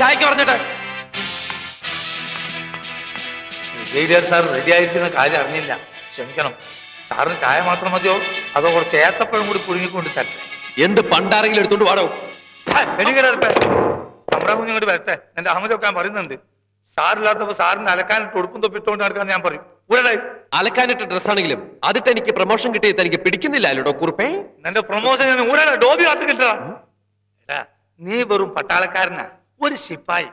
ചായക്ക് പറഞ്ഞിട്ട്. Brigadier sir ready ആയിരിക്കുന്ന കാര്യം അറിഞ്ഞില്ല. ക്ഷമിക്കണം. സാറിന് ചായ മാത്രം മതിയോ? അതോ കുറച്ച് ഏത്തപ്പഴം കൂടി പുഴുങ്ങിക്കൊണ്ട് തരാം എന്ത് പണ്ടാരെങ്കിലും എടുത്തോണ്ട് പാടോ എനിക്കട്ടെ തമ്പ്രാൻ കുഞ്ഞിങ്ങോട്ട് വരട്ടെ. എന്റെ അഹമ്മദൊക്കെ പറയുന്നുണ്ട്. സാറില്ലാത്തപ്പോ സാറിന് അലക്കാനിട്ട് ഉടുപ്പും തൊപ്പിട്ടുകൊണ്ട് നടക്കാൻ ഞാൻ പറയും. അലക്കാനിട്ട് ഡ്രസ് ആണെങ്കിലും അതിട്ട് എനിക്ക് പ്രൊമോഷൻ കിട്ടിയത് എനിക്ക് പിടിക്കുന്നില്ല അല്ലോടോ കുറുപ്പേ. നിന്റെ പ്രൊമോഷൻ ഡോബി കാത്ത് കിട്ടാ നീ വെറും പട്ടാളക്കാരനാ. ഒരു ശിപ്പായി.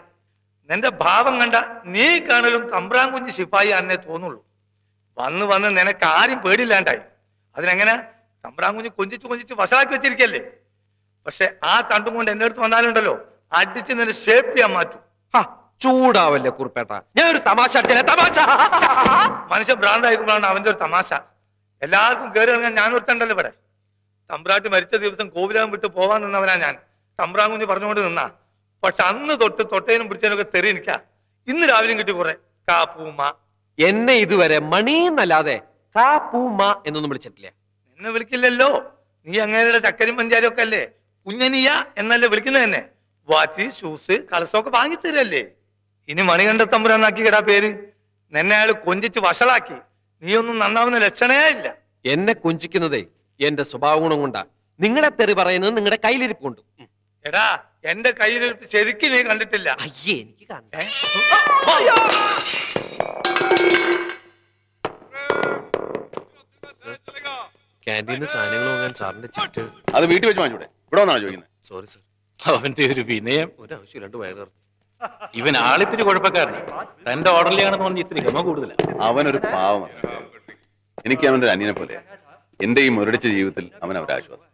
നിന്റെ ഭാവം കണ്ട നീ കാണലും തമ്പ്രാൻ കുഞ്ഞ് ശിപ്പായി ആണെന്നേ തോന്നുള്ളൂ. വന്ന് വന്ന് നിനക്ക് ആരും പേടില്ലാണ്ടായി അതിനെങ്ങനെ തമ്പ്രാൻ കുഞ്ഞ് കൊഞ്ചിച്ച് കൊഞ്ചിച്ച് വഷളാക്കി വെച്ചിരിക്കല്ലേ? പക്ഷെ ആ തണ്ടും കൊണ്ട് എന്റെ അടുത്ത് വന്നാലുണ്ടല്ലോ അടിച്ച് നിന്നെ ഷേപ്പ് ചെയ്യാൻ മാറ്റും. ചൂടാവല്ലേ കുറുപ്പേട്ട. ഞാൻ ഒരു തമാശ തമാശ. മനുഷ്യ ഭ്രാന്തായിരിക്കുമ്പോഴാണ് അവന്റെ ഒരു തമാശ. എല്ലാവർക്കും കയറി ഇറങ്ങാൻ ഞാൻ ഒരുത്തണ്ടല്ലോ ഇവിടെ. തമ്പ്രാട്ടി മരിച്ച ദിവസം കോവിലകം വിട്ട് പോവാൻ നിന്നവനാ ഞാൻ. തമ്പ്രാൻ കുഞ്ഞ് പറഞ്ഞുകൊണ്ട് നിന്നാ. പക്ഷെ അന്ന് തൊട്ട് തൊട്ടേനും പിടിച്ചതിനൊക്കെ തെറി എനിക്കാ. ഇന്ന് രാവിലെയും കിട്ടി കുറെ കാപ്പൂമ എന്നെ ഇതുവരെ മണി എന്നല്ലാതെ കാപ്പൂമ എന്നൊന്നും വിളിച്ചിട്ടില്ല. എന്നെ വിളിക്കില്ലല്ലോ. നീ അങ്ങേരുടെ ചക്കരും പഞ്ചാരും ഒക്കെ അല്ലേ? കുഞ്ഞനിയ എന്നല്ലേ വിളിക്കുന്നത് തന്നെ വാച്ച് ഷൂസ് കളസമൊക്കെ വാങ്ങിത്തരല്ലേ? ഇനി മണികണ്ഠ തമ്പുരാനാക്കി കേടാ പേര്. നിന്നെ അയാൾ കൊഞ്ചിച്ച് വഷളാക്കി. നീ ഒന്നും നന്നാവുന്ന ലക്ഷണേ ഇല്ല. എന്നെ കൊഞ്ചിക്കുന്നതേ എന്റെ സ്വഭാവ ഗുണം കൊണ്ടാ. നിങ്ങളെ തെറി പറയുന്നത് നിങ്ങളുടെ കയ്യിലിരിപ്പ് കൊണ്ട്. എടാ എന്റെ കയ്യിൽ ശരിക്കും നീ കണ്ടിട്ടില്ല. അയ്യേ എനിക്ക് കണ്ടേ? ക്യാന്റീനിൽ സാധനങ്ങൾ വാങ്ങാൻ സാറിന്റെ ചിറ്റ്. അത് വീട്ടിൽ വെച്ച് വാങ്ങിച്ചൂടെ? ഇവിടെ വന്നാണ് ചോദിക്കുന്നത്? സോറി സർ അവന്റെ ഒരു വിനയം. ഒരു ആവശ്യം രണ്ട് വയറ് ഇവൻ ആളിത്തിരി കുഴപ്പക്കാരനെ. തന്റെ ഓർഡറിലാണെന്ന് പറഞ്ഞ് ഇത്തിരി ഗമ കൂടുതലാ. അവനൊരു പാവം എനിക്ക് അവന്റെ ഒരു അനിയനെ പോലെ എന്റെ ഈ മുരടിച്ച ജീവിതത്തിൽ അവൻ അവരാശ്വാസം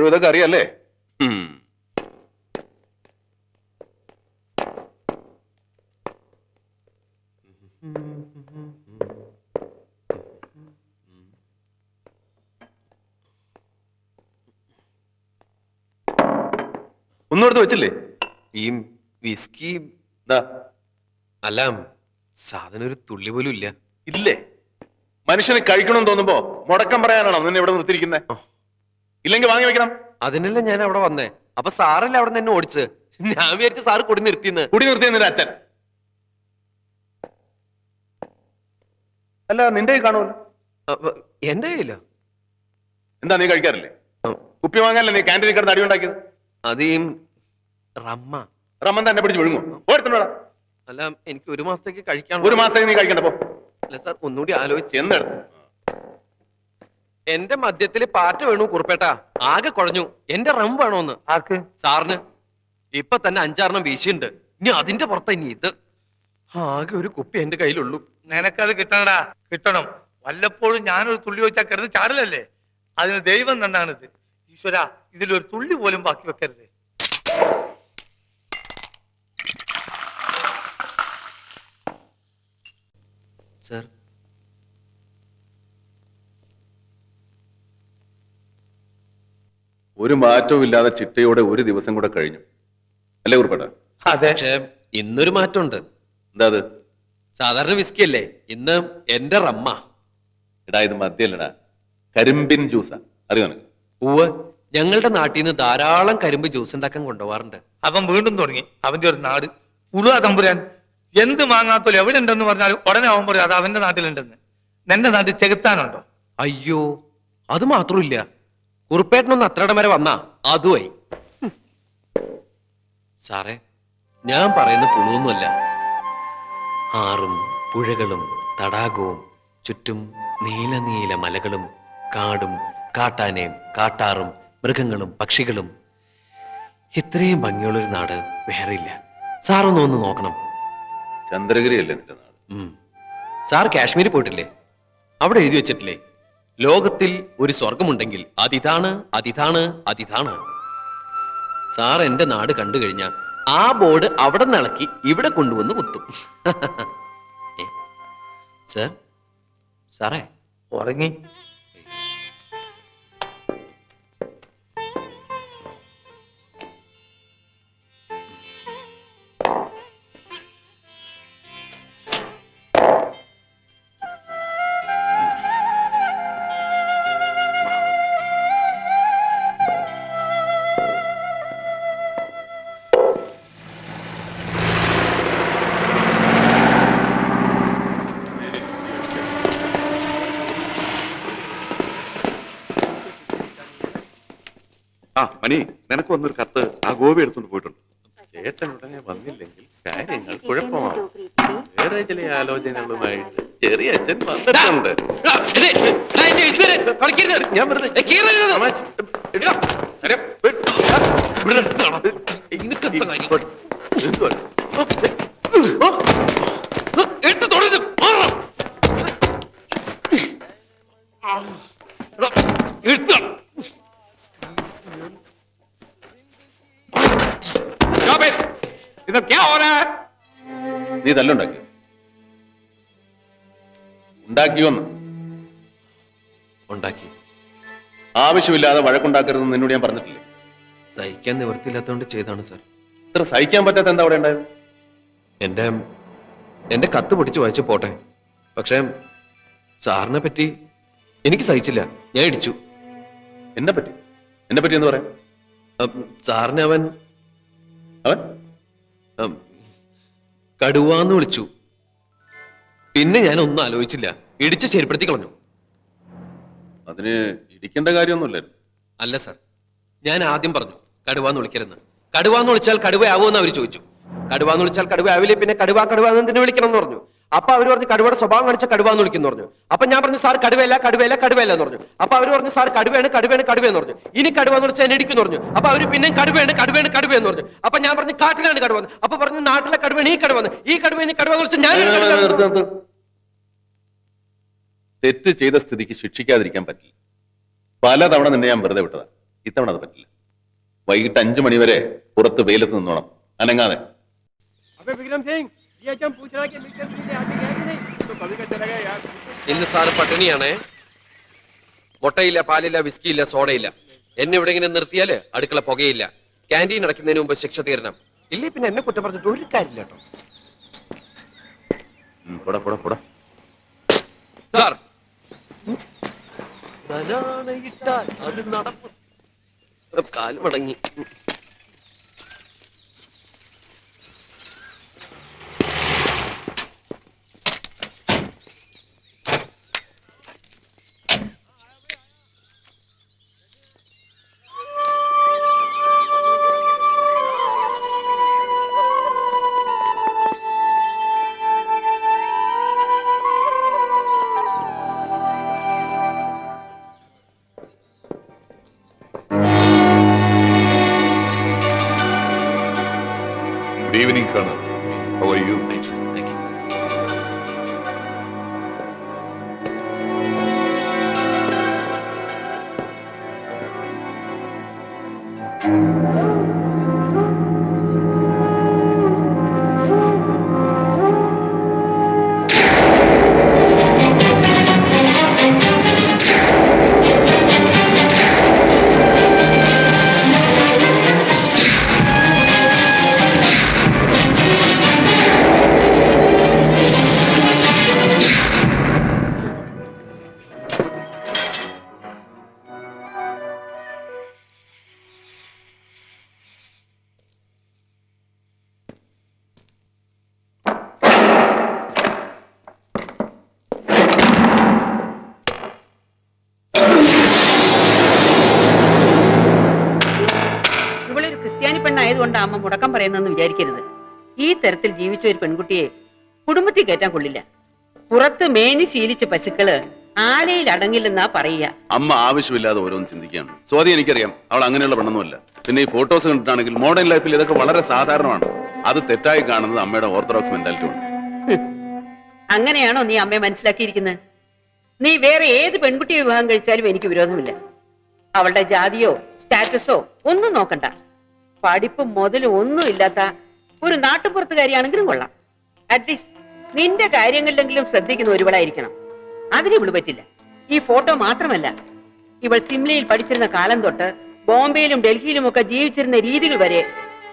ഇപ്പോഴും ഇതൊക്കെ അറിയാല്ലേ. ഒന്നും എടുത്ത് വെച്ചില്ലേ? ഈ വിസ്കി അല്ല സാധനം ഒരു തുള്ളി പോലും ഇല്ല. ഇല്ലേ? മനുഷ്യന് കഴിക്കണം തോന്നുമ്പോ മുടക്കം പറയാനാണോ നിന്നെ ഇവിടെ നിർത്തിയിരിക്കുന്നത് ഇല്ലെങ്കിൽ വാങ്ങി വെക്കണം. അതിനല്ലേ ഞാൻ അവിടെ വന്നേ. അപ്പൊ സാറല്ലേ അവിടെ നിന്ന് എന്നെ ഓടിച്ച്? ഞാൻ വിചാരിച്ചു സാറ് കുടി നിർത്തിന്ന് കുടി നിർത്തിയ നിന്റെ അച്ഛൻ. അല്ല നിന്റെ കയ്യിൽ കാണുമല്ലോ. അപ്പൊ എന്റെ കയ്യില്ല എന്താ നീ കഴിക്കാറില്ലേ? കുപ്പി വാങ്ങാനല്ലേ നീ ക്യാന്റീനിൽ കിടന്ന് അടി ഉണ്ടാക്കിയത്? അത് ഈ റമ്മ. റമ്മൻ തന്നെ പിടിച്ച് വിഴുങ്ങും. ഓടുത്തോടാ അല്ല എനിക്ക് ഒരു മാസത്തേക്ക് കഴിക്കാൻ ഒരു മാസത്തേക്ക് നീ കഴിക്കണ്ട പോ. അല്ല സാർ ഒന്നുകൂടി ആലോചിച്ച് ചെന്നെടുത്ത്. എന്റെ മദ്യത്തിൽ പാറ്റ വീണു കുറുപ്പേട്ട. ആകെ കുഴഞ്ഞു. എന്റെ റം വേണോന്ന്. ആർക്ക്? സാറിന്. ഇപ്പൊ തന്നെ അഞ്ചാറെണ്ണം വീശിയുണ്ട്. ഇനി അതിന്റെ പുറത്ത ഇനി ഇത്. ആകെ ഒരു കുപ്പി എന്റെ കയ്യിലുള്ളൂ. നിനക്കത് കിട്ടണടാ. കിട്ടണം. വല്ലപ്പോഴും ഞാനൊരു തുള്ളി വെച്ചാൽ കിടന്ന് ചാടലല്ലേ? അതിന് ദൈവം തന്നാണിത്. ഈശ്വര ഇതിലൊരു തുള്ളി പോലും ബാക്കി വെക്കരുത്. സാർ ഒരു മാറ്റവും ഇല്ലാതെ ചിട്ടയോടെ ഒരു ദിവസം കൂടെ കഴിഞ്ഞു. അല്ലേ ഉറപ്പേട്ട അതെ. പക്ഷെ ഇന്നൊരു മാറ്റമുണ്ട്. എന്താ അത്? സാധാരണ വിസ്കി അല്ലേ? ഇന്ന് എന്റെ റമ്മ. എടാ ഇത് മദ്യല്ലടാ. കരിമ്പിൻ ജ്യൂസാ. അറിയോ നിനക്ക്? ഉവ് ഞങ്ങളുടെ നാട്ടിൽ നിന്ന് ധാരാളം കരിമ്പ് ജ്യൂസ് ഉണ്ടാക്കാൻ കൊണ്ടുപോകാറുണ്ട് അവൻ വീണ്ടും തുടങ്ങി. അവന്റെ ഒരു നാട്. ഉളുവ തമ്പുരാൻ എന്ത് മാങ്ങാത്തോലും എവിടെ ഉണ്ടെന്ന് പറഞ്ഞാൽ ഉടനെ അവൻ പറയും അത് അവന്റെ നാട്ടിലുണ്ടെന്ന്. നിന്റെ നാട്ടിൽ ചെകുത്താനുണ്ടോ? അയ്യോ അത് മാത്രമില്ല കുറുപ്പേട്ടനൊന്ന് അത്രയുടെ വരെ വന്നാ അതുമായി. സാറേ ഞാൻ പറയുന്ന പുളുവൊന്നുമല്ല ആറും പുഴകളും തടാകവും ചുറ്റും നീല നീല മലകളും കാടും കാട്ടാനയും കാട്ടാറും മൃഗങ്ങളും പക്ഷികളും. ഇത്രയും ഭംഗിയുള്ളൊരു നാട് വേറെയില്ല. സാറൊന്ന് ഒന്ന് നോക്കണം. ചന്ദ്രഗിരി അല്ലേ നിന്റെ നാട്. സാർ കാശ്മീരിൽ പോയിട്ടില്ലേ? അവിടെ എഴുതി വെച്ചിട്ടില്ലേ? ലോകത്തിൽ ഒരു സ്വർഗമുണ്ടെങ്കിൽ അതിതാണ് അതിതാണ് അതിതാണ്. സാർ എന്റെ നാട് കണ്ടു കഴിഞ്ഞാ ആ ബോർഡ് അവിടെ നിളക്കി ഇവിടെ കൊണ്ടുവന്ന് കുത്തും. സാറേ? ഉറങ്ങി. മണി നിനക്ക് വന്നൊരു കത്ത് ആ ഗോപി എടുത്തുകൊണ്ട് പോയിട്ടുണ്ട്. ചേട്ടൻ ഉടനെ വന്നില്ലെങ്കിൽ കാര്യങ്ങൾ കുഴപ്പമാവും. വേറെ ചില ആലോചനകളുമായിട്ട്. ചെറിയ അച്ഛൻ വന്നിട്ടുണ്ട്. ഞാൻ വെറുതെ ഏ, കീറരുത്. തമാശ. എടാ, അരെ, വേ- ഇവിടെ നിർത്തണം. നിനക്കെന്താ കാര്യം? എന്തുവാ? എടുത്ത് തൊടരുത്. മാറണം. എടാ, എടുത്തോ. ഇത് ക്യാ ഹോ രഹാ ഹൈ? നീ തല്ലുണ്ടാക്കിയോ ഉണ്ടാക്കിയോന്ന് ഉണ്ടാക്കി. ആവശ്യമില്ലാതെ വഴക്കുണ്ടാക്കരുതെന്ന് നിന്നോട് ഞാൻ പറഞ്ഞിട്ടില്ലേ? സഹിക്കാൻ നിവൃത്തിയില്ലാത്തതുകൊണ്ട് ചെയ്താണ് സാർ. ഇത്ര സഹിക്കാൻ പറ്റാത്ത എന്താ അവിടെ ഉണ്ടായത്? എന്റെ എന്റെ കത്ത് പൊടിച്ച് വായിച്ചു പോട്ടെ. പക്ഷേ സാറിനെ പറ്റി എനിക്ക് സഹിച്ചില്ല. ഞാൻ ഇടിച്ചു. എന്നെ പറ്റി? എന്നെ പറ്റി എന്ന് പറയാം സാറിനെ അവൻ അവൻ? കടുവാന്ന് വിളിച്ചു. പിന്നെ ഞാൻ ഒന്നും ആലോചിച്ചില്ല. ഇടിച്ച് ചെരുപ്പെടുത്തി കളഞ്ഞു. അതിന് ഇടിക്കേണ്ട കാര്യമൊന്നുമില്ലായിരുന്നു. അല്ല സർ ഞാൻ ആദ്യം പറഞ്ഞു കടുവാന്ന് വിളിക്കരുന്ന് കടുവാന്ന് വിളിച്ചാൽ കടുവയാവുമെന്ന് അവർ ചോദിച്ചു. കടുവാന്ന് വിളിച്ചാൽ കടുവയാവില്ലേ? പിന്നെ കടുവ കടുവ എന്ന് എന്തിനു വിളിക്കണം എന്ന് പറഞ്ഞു. അപ്പൊ അവർ പറഞ്ഞു കടുവയുടെ സ്വഭാവം കാണിച്ച കടുവ എന്ന് വിളിക്കുന്നു പറഞ്ഞു. അപ്പൊ ഞാൻ പറഞ്ഞു സാർ കടുവയല്ല കടുവയല്ല കടുവയല്ല എന്ന് പറഞ്ഞു. അപ്പൊ അവർ പറഞ്ഞു സാർ കടുവയാണ് കടുവയാണ് കടുവയെന്ന് പറഞ്ഞു. ഇനി കടുവ എന്ന് വെച്ചാൽ എന്നെ ഇടിക്കുന്നു പറഞ്ഞു. അപ്പൊ അവർ പിന്നെ കടുവയാണ് കടുവയാണ് കടുവയെന്ന് പറഞ്ഞു. അപ്പൊ ഞാൻ പറഞ്ഞു കാട്ടിലാണ് കടുവ അപ്പൊ പറഞ്ഞു നാട്ടിലെ കടുവയാണ് ഈ കടുവ ഈ കടുവയാണ് കടുവ എന്ന് ഞാൻ തെറ്റ് ചെയ്ത സ്ഥിതിക്ക് ശിക്ഷിക്കാതിരിക്കാൻ പറ്റില്ല. പലതവണ നിന്നെ ഞാൻ വെറുതെ വിട്ടതാ. ഇത്തവണ അത് പറ്റില്ല. വൈകിട്ട് അഞ്ചു മണിവരെ പുറത്ത് വെയിലത്ത് നിന്നോണം. അനങ്ങാതെ. വിക്രം സിംഗ് ഇന്ന് സാർ പട്ടിണിയാണേ മുട്ടയില്ല പാലില്ല വിസ്കി ഇല്ല സോഡയില്ല എന്നെ ഇവിടെ ഇങ്ങനെ നിർത്തിയാൽ അടുക്കള പുകയില്ല ക്യാന്റീൻ അടയ്ക്കുന്നതിന് മുമ്പ് ശിക്ഷ തീരണം ഇല്ലേ പിന്നെ എന്നെ കുറ്റം പറഞ്ഞിട്ട് ഒരു കാര്യമില്ല കേട്ടോ സാർ! കാലുമടങ്ങി How are you? You. തരത്തിൽ ജീവിച്ച ഒരു പെൺകുട്ടിയെ കുടുംബത്തിൽ കയറ്റാൻ കൊള്ളില്ല. പുറത്ത് മേനി ശീലിച്ച പശുക്കൾ ആലയിൽ അടങ്ങില്ലെന്നാ പറയുക. അമ്മ ആവശ്യമില്ലാതെ ഓരോന്ന് ചിന്തിക്കുകയാണ്. സ്വാതി എനിക്കറിയാം. അവൾ അങ്ങനെയുള്ള പെണ്ണൊന്നുമല്ല. പിന്നെ ഈ ഫോട്ടോസ് കണ്ടിട്ടാണെങ്കിൽ മോഡേൺ ലൈഫിൽ ഇതൊക്കെ വളരെ സാധാരണമാണ്. അത് തെറ്റായി കാണുന്നത് അമ്മയുടെ ഓർത്തഡോക്സ് മെന്റാലിറ്റി ഉണ്ട് അങ്ങനെയാണോ നീ അമ്മയെ മനസ്സിലാക്കിയിരിക്കുന്നത്? നീ വേറെ ഏത് പെൺകുട്ടി വിവാഹം കഴിച്ചാലും എനിക്ക് വിരോധമില്ല. അവളുടെ ജാതിയോ സ്റ്റാറ്റസോ ഒന്നും നോക്കണ്ട. പഠിപ്പും മുതലും ഒന്നും ഇല്ലാത്ത ഒരു നാട്ടുപുറത്തുകാരിയാണെങ്കിലും കൊള്ളാം. അറ്റ്ലീസ്റ്റ് നിന്റെ കാര്യങ്ങളിലെങ്കിലും ശ്രദ്ധിക്കുന്ന ഒരുവളായിരിക്കണം. അതിന് ഇവൾ പറ്റില്ല. ഈ ഫോട്ടോ മാത്രമല്ല ഇവൾ സിംലയിൽ പഠിച്ചിരുന്ന കാലം തൊട്ട് ബോംബെയിലും ഡൽഹിയിലും ഒക്കെ ജീവിച്ചിരുന്ന രീതികൾ വരെ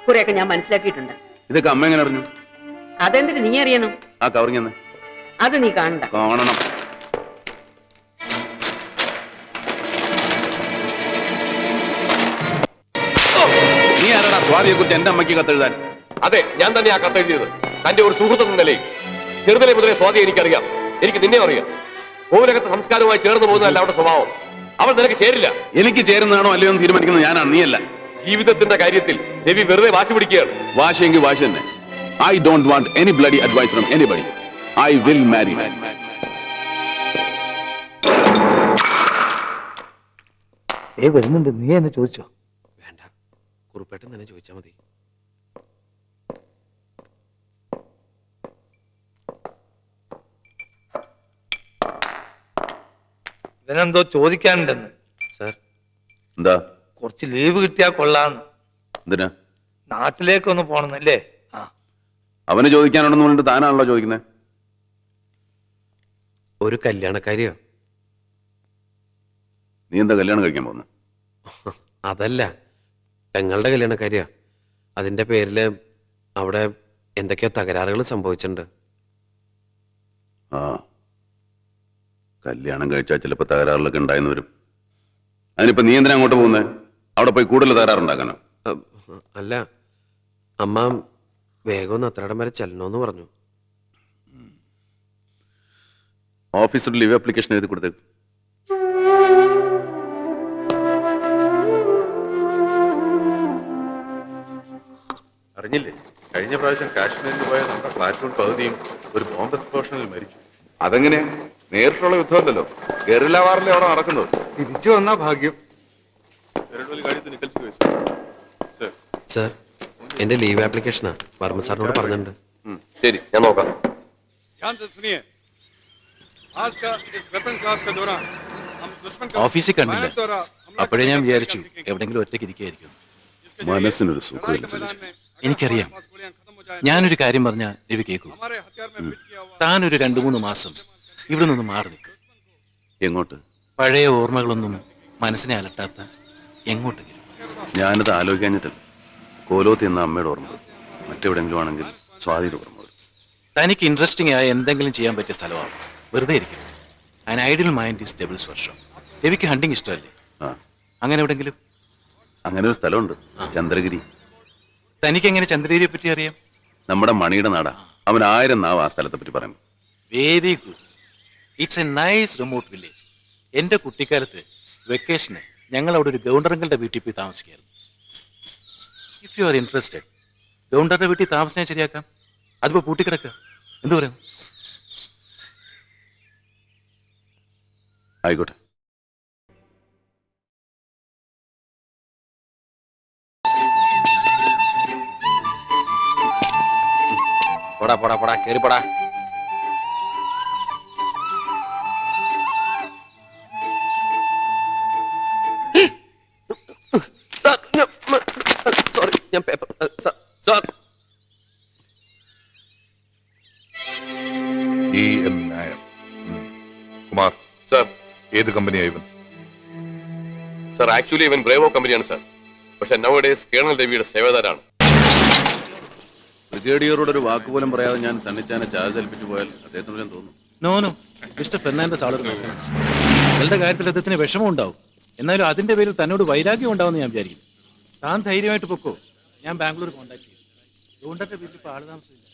കുറെയൊക്കെ ഞാൻ മനസ്സിലാക്കിയിട്ടുണ്ട്. ഇതൊക്കെ അമ്മ എങ്ങനെ അറിഞ്ഞു? അതെന്തിന് നീ അറിയണം? ആ കവറിങ് അത് നീ കാണണ്ട. കാണണം. നീ ആരാടാ? സ്വാതിയെ കുറിച്ച് എന്റെ അമ്മയ്ക്ക് കത്തെഴുതാൻ. അതെ ഞാൻ തന്നെ ആ കത്തെഴുതിയത്. തന്റെ ഒരു സുഹൃത്ത് എന്ന നിലയിൽ. ചെറുതിലെ മുതലേ സ്വാതി എനിക്കറിയാം. എനിക്ക് നിന്നെ അറിയാം. കോവിലകത്ത് സംസ്കാരവുമായി ചേർന്ന് പോകുന്നതല്ല അവരുടെ സ്വഭാവം. അവൾ നിനക്ക് ചേരില്ല. എനിക്ക് ചേരുന്നതാണോ അല്ലയോ എന്ന് തീരുമാനിക്കുന്നത് ഞാനാണ് നീയല്ല. ജീവിതത്തിന്റെ കാര്യത്തിൽ രവി വെറുതെ വാശി പിടിക്കുകയാണ്. വാശിയെങ്കിൽ വാശി തന്നെ. I don't want any bloody advice from anybody I will marry a വരുന്നുണ്ട്. നീ എന്നെ ചോദിച്ചോ? വേണ്ട. കുറുപ്പേട്ടൻ തന്നെ ചോദിച്ചാൽ മതി. ഇവനെന്തോ ചോദിക്കാനുണ്ടെന്ന്. സാർ. എന്താ? കുറച്ച് ലീവ് കിട്ടിയാ കൊള്ളാന്ന്. എന്തിനാ? നാട്ടിലേക്കൊന്ന് പോണെന്നല്ലേ? ആ. അവന് ചോദിക്കാനുണ്ടെന്ന് പറഞ്ഞിട്ട് താനാണല്ലോ ചോദിക്കുന്നത് ഒരു കല്യാണക്കാരിയോ? നീ എന്താ കല്യാണം കഴിക്കാൻ പോകുന്നു? അതല്ല. പെങ്ങളുടെ കല്യാണക്കാരിയാ. അതിന്റെ പേരിൽ അവിടെ എന്തൊക്കെയോ തകരാറുകൾ സംഭവിച്ചിട്ടുണ്ട്. ആ. കല്യാണം കഴിച്ചാൽ ചിലപ്പോൾ തകരാറിലൊക്കെ ഉണ്ടായെന്ന് വരും. അതിനിപ്പോ നീ എന്തിനാ അങ്ങോട്ട് പോകുന്നത് അവിടെ പോയി കൂടുതൽ തകരാറുണ്ടാക്കാനോ അല്ല അമ്മ വേഗം ഒന്ന് അത്രയിടം വരെ ചെല്ലണമെന്ന് പറഞ്ഞു. ഓഫീസിൽ ലീവ് ആപ്ലിക്കേഷൻ എഴുതി കൊടുത്തേക്ക് അറിഞ്ഞില്ലേ? കഴിഞ്ഞ പ്രാവശ്യം കാശ്മീരിൽ പോയ നമ്മുടെ പ്ലാറ്റൂൺ പകുതിയും ഒരു ബോംബ് എക്സ്പ്ലോഷനിൽ മരിച്ചു. അതെങ്ങനെ നേരിട്ടുള്ള യുദ്ധമല്ലല്ലോ. ഗറില്ല വാറല്ലേ അവിടെ നടക്കുന്നത് തിരിച്ചു വന്നാ ഭാഗ്യം. സർ. എന്റെ ലീവ് ആപ്ലിക്കേഷനാ. വർമ്മ സാറിനോട് പറഞ്ഞിട്ടുണ്ട്. ശരി ഞാൻ നോക്കാം. ഓഫീസിൽ കണ്ടില്ല. അപ്പോഴേ ഞാൻ വിചാരിച്ചു എവിടെങ്കിലും ഒറ്റയ്ക്ക് ഇരിക്കുകയായിരിക്കും മനസ്സിനൊരു സുഖമില്ല എനിക്കറിയാം. ഞാനൊരു കാര്യം പറഞ്ഞാൽ രവി കേൾക്കും താനൊരു രണ്ടു മൂന്ന് മാസം ഇവിടെ നിന്ന് മാറി നിൽക്കും. എങ്ങോട്ട്? പഴയ ഓർമ്മകളൊന്നും മനസ്സിനെ അലട്ടാത്ത എങ്ങോട്ടെങ്കിലും. ഞാനത് ആലോചിക്കാഞ്ഞിട്ടല്ല. കോലോത്തി എന്ന അമ്മയുടെ ഓർമ്മ. മറ്റെവിടെങ്കിലും ആണെങ്കിൽ സ്വാതിയുടെ ഓർമ്മകൾ തനിക്ക് ഇൻട്രസ്റ്റിംഗ് ആയ എന്തെങ്കിലും ചെയ്യാൻ പറ്റിയ സ്ഥലമാണ്. വെറുതെ ഇരിക്കും an ideal mind is devil's വർഷം രവിക്ക് ഹണ്ടിങ് ഇഷ്ടമല്ലേ? ആ. അങ്ങനെ എവിടെങ്കിലും? അങ്ങനെ ഒരു സ്ഥലമുണ്ട്. ചന്ദ്രഗിരി. തനിക്ക് എങ്ങനെ ചന്ദ്രഗിരിയെ പറ്റി അറിയാം? നമ്മുടെ മണിയുടെ നാടാ. അവൻ ആയിരം നാവ് ആ സ്ഥലത്തെ പറ്റി പറയുന്നു. Very good it's a nice remote village എന്റെ കുട്ടിക്കാലത്ത് വെക്കേഷന് ഞങ്ങൾ അവിടെ ഒരു ഗൗണ്ടറുകളുടെ വീട്ടിൽ പോയി താമസിക്കായിരുന്നു ഇഫ് യു ആർ ഇൻട്രസ്റ്റഡ് ഗൗണ്ടറുടെ വീട്ടിൽ താമസിക്കാൻ ശരിയാക്കാം. അതിപ്പോൾ പൂട്ടിക്കിടക്കുക എന്തു പറയുന്നു ആയിക്കോട്ടെ. പോടാ പോടാ പോടാ കയറി പോടാ. ഞാൻ paper sir. E M Nair. Kumar sir ഏത് കമ്പനിയാണ് ഇവൻ? സാർ ആക്ച്വലി ഇവൻ ബ്രേവോ കമ്പനിയാണ് സാർ. പക്ഷെ നവഡേസ് കേണൽ രവിയുടെ സേവതാരാണ് ബ്രിഗേഡിയറോട് ഒരു വാക്ക് പോലും പറയാതെ ഞാൻ സണ്ണിച്ചാനെ ചാർജ് ഏൽപ്പിച്ചു പോയാൽ അദ്ദേഹത്തിന് ഞാൻ തോന്നുന്നു നോ നോ മിസ്റ്റർ ഫെർണാണ്ടസ് ആളൊരു നിങ്ങളുടെ കാര്യത്തിൽ അദ്ദേഹത്തിന് വിഷമം ഉണ്ടാവും എന്നാലും അതിന്റെ പേരിൽ തന്നോട് വൈരാഗ്യം ഉണ്ടാവുമെന്ന് ഞാൻ വിചാരിക്കുന്നു. താൻ ധൈര്യമായിട്ട് പൊക്കോ? ഞാൻ ബാംഗ്ലൂർ കോൺടാക്ട് ചെയ്തു. ഗോവിന്ദന്റെ വീട്ടിൽ ഇപ്പോൾ ആൾ താമസമില്ല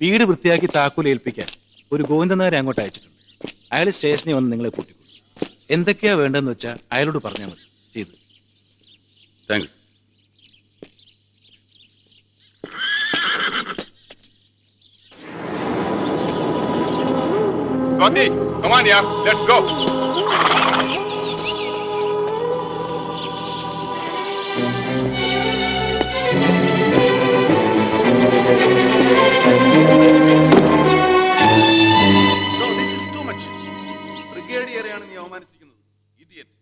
വീട് വൃത്തിയാക്കി താക്കോൽ ഏൽപ്പിക്കാൻ ഒരു ഗോവിന്ദനാരെ അങ്ങോട്ട് അയച്ചിട്ടുണ്ട്. അയാൾ സ്റ്റേഷനിൽ വന്ന് നിങ്ങളെ കൂട്ടിക്കൊള്ളു എന്തൊക്കെയാ വേണ്ടതെന്ന് വെച്ചാൽ അയാളോട് പറഞ്ഞാൽ മതി. ചെയ്തു. Thanks Come on, yeah. Let's go ബ്രിഗേഡിയറെയാണ് നീ അവമാനിച്ചിരിക്കുന്നത്. ഇഡിയറ്റ്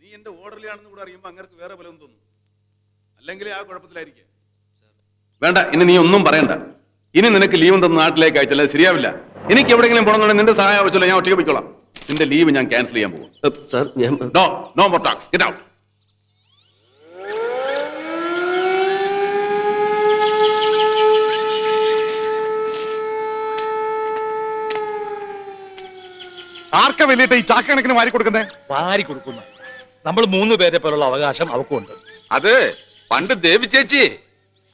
നീ എന്റെ ഓർഡറിലാണെന്ന് കൂടെ അറിയുമ്പോൾ അങ്ങനെ വേറെ പോലെ തോന്നും. അല്ലെങ്കിൽ ആ കുഴപ്പത്തിലായിരിക്കും. വേണ്ട ഇനി നീ ഒന്നും പറയണ്ട. ഇനി നിനക്ക് ലീവ് തന്ന നാട്ടിലേക്ക് അയച്ചല്ല ശരിയാവില്ല. എനിക്ക് എവിടെയെങ്കിലും പോകണമെന്നുണ്ടെങ്കിൽ നിന്റെ സഹായം ആവശ്യമില്ല ഞാൻ ഒറ്റയ്ക്ക് പോയിക്കോളാം. നിന്റെ ലീവ് ഞാൻ ക്യാൻസൽ ചെയ്യാൻ പോകും സാർ ഞാൻ no no more tax get out ആർക്ക വലിയിട്ട് ഈ ചാക്കണക്കിന് വാരി കൊടുക്കുന്നേ? വാരി കൊടുക്കുന്ന. നമ്മൾ മൂന്ന് പേരെ പോലുള്ള അവകാശം അവക്കുണ്ട് അത് പണ്ട് ദേവി ചേച്ചി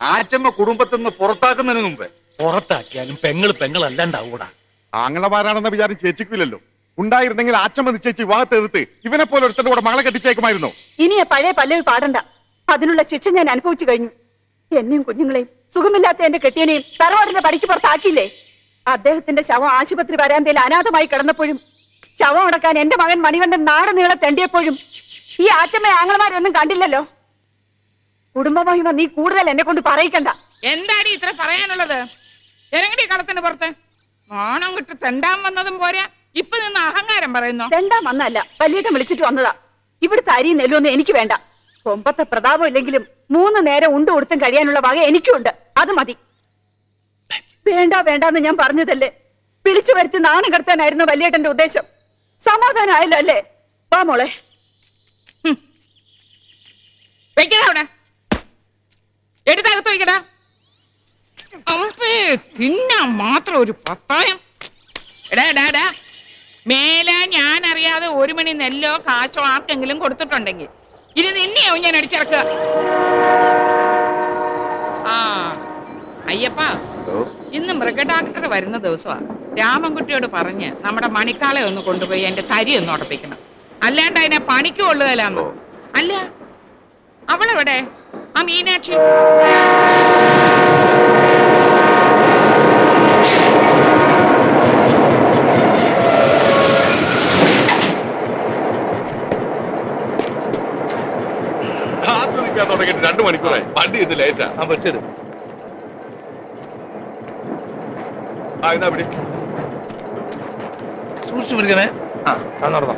ആച്ചമ്മ കുടുംബത്തിൽ നിന്ന് പുറത്താക്കുന്നതിന് മുമ്പ്. പുറത്താക്കിയാലും പെങ്ങൾ പെങ്ങളല്ലാണ്ടാവൂടാ. ആങ്ങളമാരാണെന്ന് വിചാരം ചേച്ചിക്കില്ലല്ലോ ഉണ്ടായിരുന്നെങ്കിൽ ആച്ചമ്മ നിശ്ചയിച്ച് വിവാഹത്തെ എതിർത്ത് ഇവനെ പോലെ ഒരുത്തന്റെ കൂടെ മകളെ കെട്ടിച്ചേക്കുമായിരുന്നു? ഇനി ആ പഴയ പല്ലവി പാടണ്ട. അതിനുള്ള ശിക്ഷ ഞാൻ അനുഭവിച്ചു കഴിഞ്ഞു. എന്നെയും കുഞ്ഞുങ്ങളെയും സുഖമില്ലാത്ത എന്റെ കെട്ടിയനെയും തറവാടിന്റെ പടിക്ക് പുറത്താക്കിയില്ലേ? അദ്ദേഹത്തിന്റെ ശവം ആശുപത്രി വരാന്തയിൽ അനാഥമായി കിടന്നപ്പോഴും ശവം അടക്കാൻ എന്റെ മകൻ മണികണ്ഠൻ നാട് നീളെ തെണ്ടിയപ്പോഴും ഈ ആച്ചമ്മ ആങ്ങളമാരൊന്നും കണ്ടില്ലല്ലോ? കുടുംബമഹിമ നീ കൂടുതൽ എന്നെ കൊണ്ട് പറയിക്കണ്ട. എന്താടി ഇത്ര പറയാനുള്ളത്? ഇറങ്ങടി കളത്തിന് പുറത്ത്? നാണം കിട്ട് തെണ്ടാൻ വന്നതും പോരാ. ഇപ്പൊ നിന്ന് അഹങ്കാരം പറയുന്നു? തെണ്ടാൻ വന്നല്ല വലിയേട്ടൻ വിളിച്ചിട്ട് വന്നതാ. ഇവിടുത്തെ അരി നെല്ലൊന്നും എനിക്ക് വേണ്ട. കൊമ്പത്തെ പ്രതാപം ഇല്ലെങ്കിലും മൂന്ന് നേരം ഉണ്ടു കൊടുത്തും കഴിയാനുള്ള വക എനിക്കുണ്ട്. അത് മതി. വേണ്ട വേണ്ടാന്ന് ഞാൻ പറഞ്ഞതല്ലേ? വിളിച്ചു വരുത്തി നാണം കടത്താനായിരുന്നു വലിയേട്ടന്റെ ഉദ്ദേശം. സമാധാനമായല്ലോ അല്ലേ? വാ മോളെ. വെക്കടാ അവിടെ. എടുത്തകത്ത് വെക്കടാ അമ്പേ തിന്നാൻ മാത്രം ഒരു പത്തായം. എടാ എടാ എടാ. മേലെ ഞാൻ അറിയാതെ ഒരു മണി നെല്ലോ കാശോ ആർക്കെങ്കിലും കൊടുത്തിട്ടുണ്ടെങ്കിൽ. ഇനി നിന്നെയാവും ഞാൻ അടിച്ചിറക്കുക. ആ അയ്യപ്പ. ഇന്ന് മൃഗഡാക്ടർ വരുന്ന ദിവസമാണ്. രാമൻകുട്ടിയോട് പറഞ്ഞ് നമ്മുടെ മണിക്കാളെ ഒന്ന് കൊണ്ടുപോയി എന്റെ തരി ഒന്ന് ഉടപ്പിക്കണം. അല്ലാണ്ട് അതിനെ പണിക്ക് കൊള്ളുകയില്ലാന്നോ? അല്ല അവളെവിടെ? ആ മീനാക്ഷി. തുടങ്ങിയിട്ട് രണ്ടു മണിക്കൂറായി. വണ്ടി ഇന്ന് ലേറ്റാ ആ. വെട്ടിട് ആ ഇതാ പിടി സൂക്ഷിച്ചു പിടിക്കണേ ആ ആ നടന്നോ.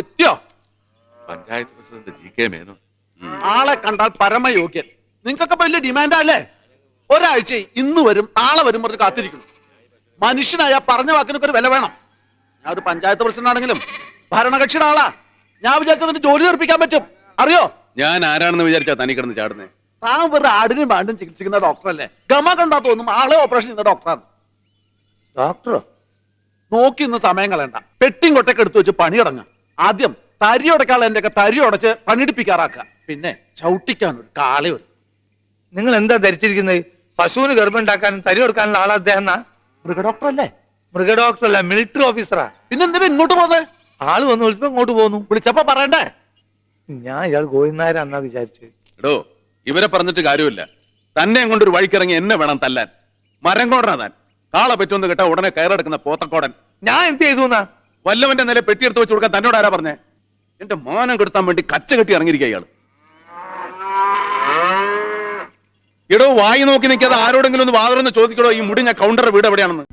എത്തിയോ? Panchayat president G K Menon. ആളെ കണ്ടാൽ പരമയോഗ്യൻ. നിങ്ങൾക്കൊക്കെ വലിയ ഡിമാൻഡാ അല്ലേ? ഒരാഴ്ച ഇന്ന് വരും നാളെ വരും പറഞ്ഞ് കാത്തിരിക്കുന്നു. മനുഷ്യനായ പറഞ്ഞ വാക്കിനൊക്കെ ഒരു വില വേണം. ഞാൻ ഒരു പഞ്ചായത്ത് പ്രസിഡന്റ് ആണെങ്കിലും ഭരണകക്ഷിയുടെ ആളാ. ഞാൻ വിചാരിച്ചതിന് ജോലി തീർപ്പിക്കാൻ പറ്റും. അറിയോ? ഞാൻ ആരാണെന്ന് വിചാരിച്ചാ തനി കിടന്ന് ചാടുന്നേ. താൻ വെറുതെ ആടിനും വേണ്ടും ചികിത്സിക്കുന്ന ഡോക്ടറല്ലേ? ഗമ കണ്ടാ തോന്നും ആളെ ഓപ്പറേഷൻ ചെയ്യുന്ന ഡോക്ടറാണ്. ഡോക്ടറോ? നോക്കി ഇന്ന് സമയം കളയണ്ട. പെട്ടിയും കൊട്ടൊക്കെ എടുത്തു വെച്ച് പണി തുടങ്ങാം ആദ്യം തരി ഉടക്കാനുള്ള എന്റെ ഒക്കെ തരി ഉടച്ച് പണിയെടുപ്പിക്കാറാക്കുക. പിന്നെ ചവിട്ടിക്കാൻ ഒരു കാളയൊരു. നിങ്ങൾ എന്താ ധരിച്ചിരിക്കുന്നത്? പശുവിന് ഗർഭം ഉണ്ടാക്കാനും തരി കൊടുക്കാനുള്ള ആളാ അദ്ദേഹം എന്നാ? മൃഗ ഡോക്ടർ അല്ലേ മൃഗ ഡോക്ടർ അല്ല മിലിറ്ററി ഓഫീസറാ പിന്നെന്തിനാ ഇങ്ങോട്ട് പോന്നെ ആൾ വന്ന് വിളിച്ചപ്പോ ഇങ്ങോട്ട് പോന്നു. വിളിച്ചപ്പോ പറയണ്ടേ? ഞാൻ ഇയാൾ ഗോവിന്ദനാരാന്നാ വിചാരിച്ചത് എടോ ഇവരെ പറഞ്ഞിട്ട് കാര്യമില്ല. തന്നെ കൊണ്ടൊരു വഴിക്കിറങ്ങി എന്നെ വേണം തല്ലാൻ. മരം കോടനാ താൻ. കാളെ പറ്റുമെന്ന് കേട്ടാ ഉടനെ കയറെടുക്കുന്ന പോത്തക്കോടൻ. ഞാൻ എന്ത് ചെയ്തു എന്നാ? വല്ലവന്റെ നില പെട്ടിയെടുത്ത് വെച്ച് കൊടുക്കാൻ തന്നോട് ആരാ പറഞ്ഞേ? എന്റെ മാനം കെടുത്താൻ വേണ്ടി കച്ച കെട്ടി ഇറങ്ങിയിരിക്കുക ഇയാൾ. എടോ വായി നോക്കി നിൽക്കാതെ ആരോടെങ്കിലും ഒന്ന് വാതിലൊന്ന് ചോദിക്കടോ ഈ മുടിഞ്ഞ കൗണ്ടർ വീട് എവിടെയാണെന്ന്?